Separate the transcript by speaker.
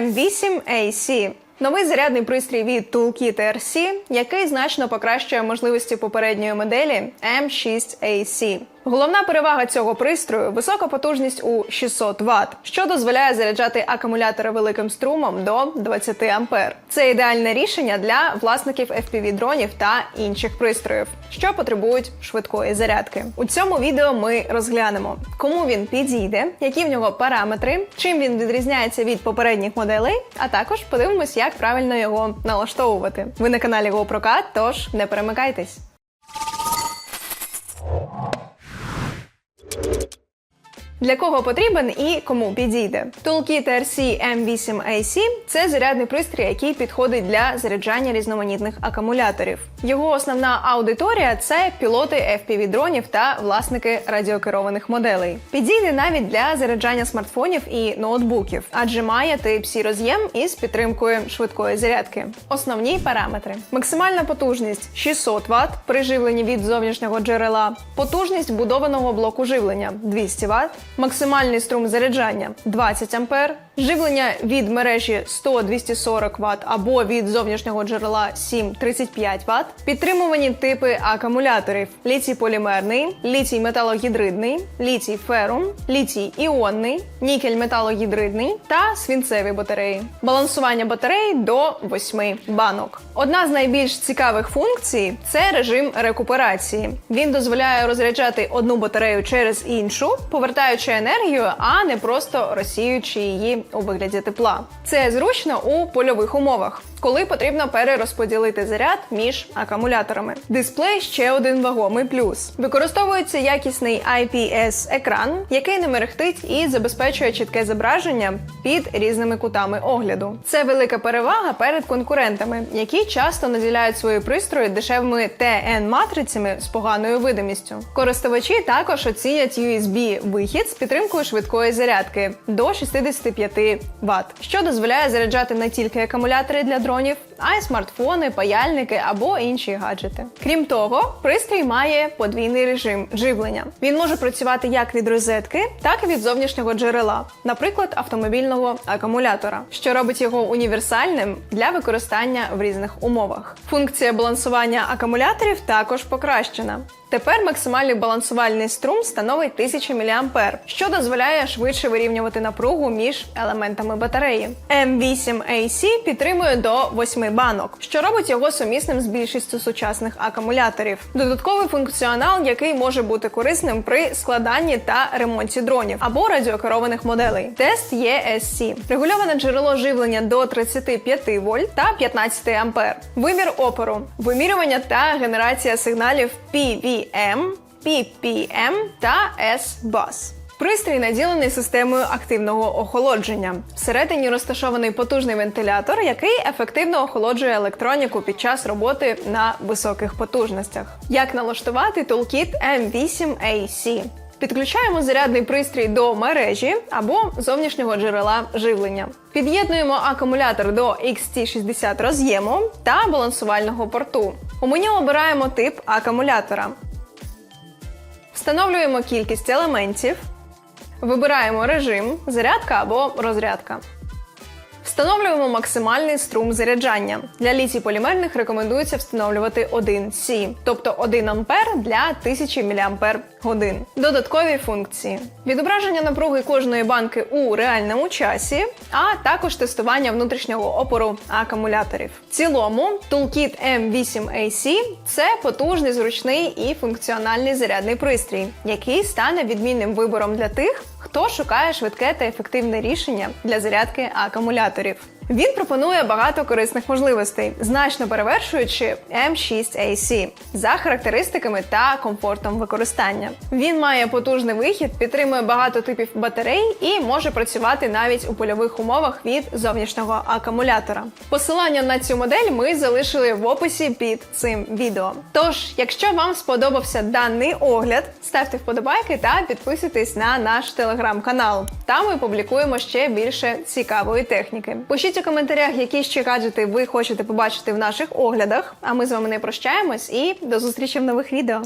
Speaker 1: M8AC. Новий зарядний пристрій від Toolkit RC, який значно покращує можливості попередньої моделі M6AC. Головна перевага цього пристрою висока потужність у 600 Вт, що дозволяє заряджати акумулятори великим струмом до 20 А. Це ідеальне рішення для власників FPV-дронів та інших пристроїв, що потребують швидкої зарядки. У цьому відео ми розглянемо, кому він підійде, які в нього параметри, чим він відрізняється від попередніх моделей, а також подивимось, як правильно його налаштовувати. Ви на каналі GoProCat, тож не перемикайтесь. Для кого потрібен і кому підійде? Toolkit RC M8AC – це зарядний пристрій, який підходить для заряджання різноманітних акумуляторів. Його основна аудиторія це пілоти FPV-дронів та власники радіокерованих моделей. Підійде навіть для заряджання смартфонів і ноутбуків, адже має Type-C роз'єм із підтримкою швидкої зарядки. Основні параметри: максимальна потужність 600 Вт при живленні від зовнішнього джерела, потужність вбудованого блоку живлення 200 Вт, максимальний струм заряджання 20 А, живлення від мережі 100-240 Вт або від зовнішнього джерела 7-35 Вт, підтримувані типи акумуляторів: літій полімерний, літій металогідридний, літій ферум, літій іонний, нікель металогідридний та свінцеві батареї. Балансування батарей до 8 банок. Одна з найбільш цікавих функцій це режим рекуперації. Він дозволяє розряджати одну батарею через іншу, повертаючи енергію, а не просто розсіюючи її у вигляді тепла. Це зручно у польових умовах, коли потрібно перерозподілити заряд між акумуляторами. Дисплей ще один вагомий плюс. Використовується якісний IPS-екран, який не мерехтить і забезпечує чітке зображення під різними кутами огляду. Це велика перевага перед конкурентами, які часто наділяють свої пристрої дешевими TN-матрицями з поганою видимістю. Користувачі також оцінять USB-вихід з підтримкою швидкої зарядки до 65 Вт, що дозволяє заряджати не тільки акумулятори для дронів, а й смартфони, паяльники або інші гаджети. Крім того, пристрій має подвійний режим живлення. Він може працювати як від розетки, так і від зовнішнього джерела, наприклад, автомобільного акумулятора, що робить його універсальним для використання в різних умовах. Функція балансування акумуляторів також покращена. Тепер максимальний балансувальний струм становить 1000 мА, що дозволяє швидше вирівнювати напругу між елементами батареї. M8AC підтримує до 8 банок, що робить його сумісним з більшістю сучасних акумуляторів. Додатковий функціонал, який може бути корисним при складанні та ремонті дронів або радіокерованих моделей. Тест ESC. Регульоване джерело живлення до 35 вольт та 15 ампер. Вимір опору, вимірювання та генерація сигналів PVM, PPM та S-Bus. Пристрій наділений системою активного охолодження. Всередині розташований потужний вентилятор, який ефективно охолоджує електроніку під час роботи на високих потужностях. Як налаштувати Toolkit M8AC? Підключаємо зарядний пристрій до мережі або зовнішнього джерела живлення. Під'єднуємо акумулятор до XT60 роз'єму та балансувального порту. У меню обираємо тип акумулятора. Встановлюємо кількість елементів. Вибираємо режим зарядка або розрядка. Встановлюємо максимальний струм заряджання. Для літій полімерних рекомендується встановлювати 1 С, тобто 1 ампер для 1000 мАч. Додаткові функції: відображення напруги кожної банки у реальному часі, а також тестування внутрішнього опору акумуляторів. В цілому, Toolkit M8AC це потужний, зручний і функціональний зарядний пристрій, який стане відмінним вибором для тих, хто шукає швидке та ефективне рішення для зарядки акумуляторів. Він пропонує багато корисних можливостей, значно перевершуючи M6AC за характеристиками та комфортом використання. Він має потужний вихід, підтримує багато типів батарей і може працювати навіть у польових умовах від зовнішнього акумулятора. Посилання на цю модель ми залишили в описі під цим відео. Тож, якщо вам сподобався даний огляд, ставте вподобайки та підписуйтесь на наш телеграм-канал. Там ми публікуємо ще більше цікавої техніки. Пишіть коментарях, які ще гаджети ви хочете побачити в наших оглядах. А ми з вами не прощаємось і до зустрічі в нових відео.